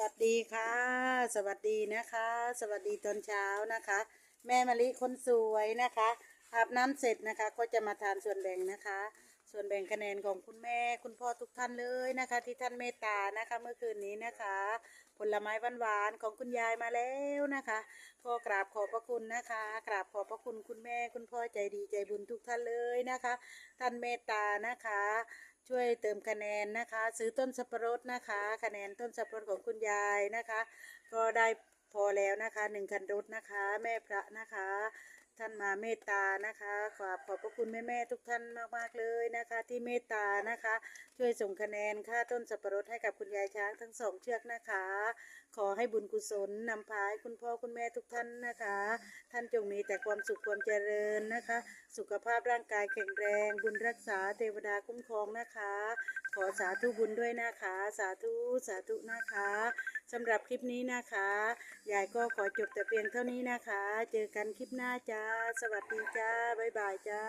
วัสดีค่ะ สวัสดีนะคะ สวัสดีตอนเช้านะคะ แม่มะลิคนสวยนะคะอาบน้ำเสร็จนะคะ ก็จะมาทานส่วนแบ่งนะคะ ส่วนแบ่งคะแนนของคุณแม่คุณพ่อทุกท่านเลยนะคะ ที่ท่านเมตตานะคะ เมื่อคืนนี้นะคะ ผลไม้หวานๆของคุณยายมาแล้วนะคะก็กราบขอบพระคุณนะคะ กราบขอบพระคุณคุณแม่คุณพ่อใจดีใจบุญทุกท่านเลยนะคะ ท่านเมตตานะคะ ช่วยเติมคะแนนนะคะ ซื้อต้นสับปะรดนะคะ คะแนนต้นสับปะรดของคุณยายนะคะ ก็ได้พอแล้วนะคะหนึ่งคันรถนะคะ แม่พระนะคะ ท่านมาเมตตานะคะขอบขอบพระคุณแม่แม่ๆทุกท่านมากๆเลยนะคะ ที่เมตตานะคะ ช่วยส่งคะแนนค่าต้นสับปะรดให้กับคุณยายช้างทั้งสองเชือกนะคะ ขอให้บุญกุศลนำพาให้คุณพ่อคุณแม่ทุกท่านนะคะ ท่านจงมีแต่ความสุขความเจริญนะคะ สุขภาพร่างกายแข็งแรง บุญรักษาเทวดาคุ้มครองนะคะ ขอสาธุบุญด้วยนะคะ สาธุสาธุนะคะสำหรับคลิปนี้นะคะยายก็ขอจบแต่เพียงเท่านี้นะคะ เจอกันคลิปหน้าจ้าสวัสดีจ้า บ๊ายบายจ้า